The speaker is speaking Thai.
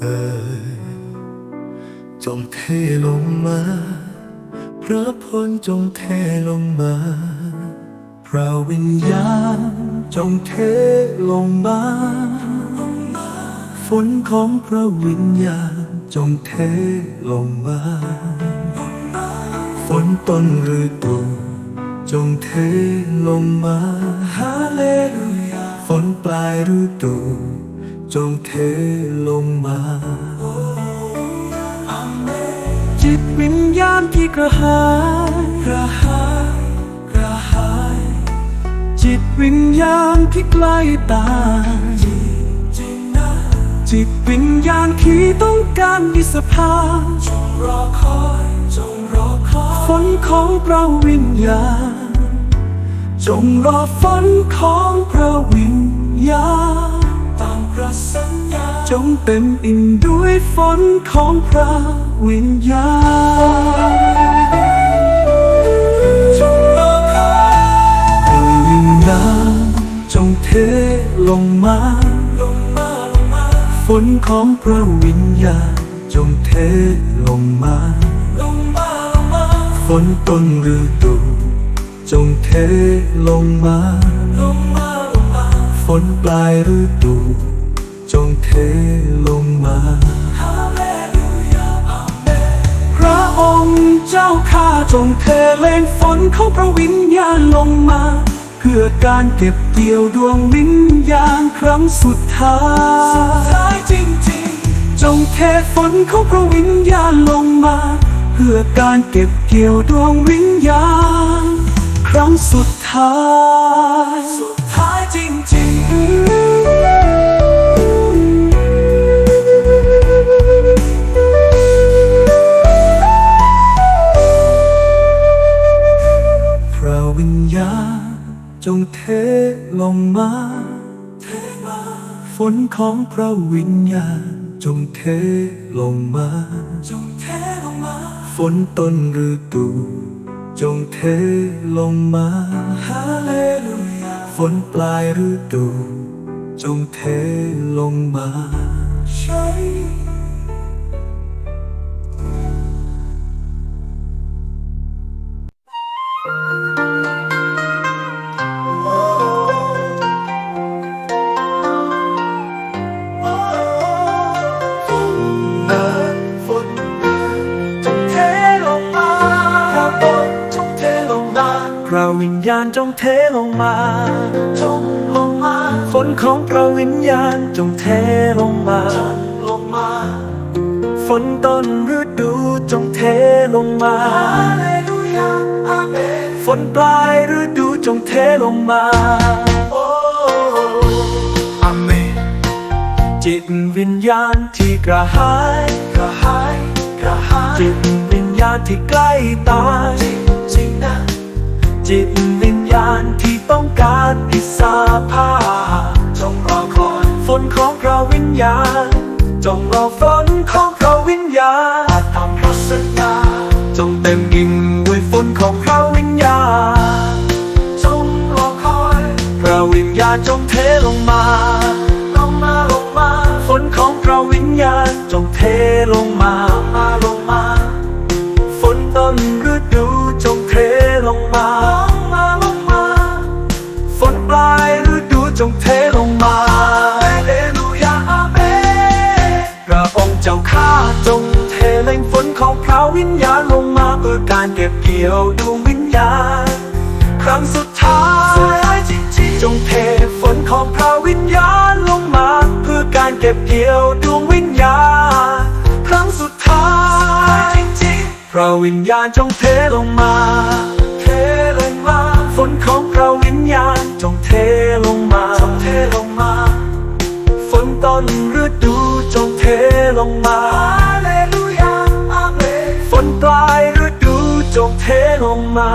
เอ่ยจงเทลงมาพระพรจงเทลงมาพระวิญญาณจงเทลงมาฝนของพระวิญญาณจงเทลงมาฝนต้นฤดูจงเทลงมาฮาเลลูยาฝนปลายฤดู จงเทลงมา จิตวิญญาณที่กระหายกระหายกระหาย จิตวิญญาณที่ใกล้ตายจิตวิญญาณที่ต้องการอิสภาจงรอคอยจงรอคอยฝนของพระวิญญาณ จงรอฝนของพระวิญญาณ พระสัญญา จงเต็มอิ่มด้วยฝนของพระวิญญาณจงรอคอยพระวิญญาณจงเทลงมาลงมาลงมาฝนของพระวิญญาณจงเทลงมาลงมาลงมาฝนต้นฤดูจงเทลงมาลงมาลงมาฝนปลายฤดู จงเทลงมาฮาเลลูยาอาเมนพระองค์เจ้าข้าจงเทเลนฝนของพระวิญญาณลงมา เพื่อการเก็บเกี่ยวดวงวิญญาณครั้งสุดท้าย สุดท้ายจริงๆจงเทฝนของพระวิญญาณลงมาเพื่อการเก็บเกี่ยวดวงวิญญาณครั้งสุดท้ายสุดท้ายจริง เทลงมาเทมา ฝนของพระวิญญาณจงเทลงมาจงเทลงมา ฝนต้นฤดู จงเทลงมาฮาเลลูยาฝนปลายฤดู จงเทลงมาใช่ ระวิญญาณจงเทลงมา จงลงมา ฝนของพระวิญญาณจงเทลงมาลงมา ฝนต้นฤดูจงเทลงมาฮาเลลูยาอาเมนฝนปลายฤดูจงเทลงมาโอ้อาเมนจิตวิญญาณที่กระหาย กระหาย กระหาย จิตวิญญาณที่ใกล้ตายจริงนะ จิตวิญญาณที่ต้องการอิสรภาจงรอคอยฝนของพระวิญญาณ จงรอฝนของพระวิญญาณทำพระสัญญาจงเต็มอิ่มด้วยฝนของพระวิญญาณ จงรอคอยพระวิญญาณจงเทลงมาลงมาลงมาฝนของพระวิญญาณจงเทลงมามาลง เจ้าข้าจงเทเล็งฝนของพระวิญญาณลงมาเพื่อการเก็บเกี่ยวดวงวิญญาณ ครั้งสุดท้ายจงเทฝนของพระวิญญาณลงมา เพื่อการเก็บเกี่ยวดวงวิญญาณ ครั้งสุดท้ายพระวิญญาณจงเทลงมา เทลงมาฝนของพระวิญญาณจงเทลงมาจงเทลงมา ฝนต้นฤดู เทลงมาฮาเลลูยาอาเมนฝนปลายฤดูจงเทลงมา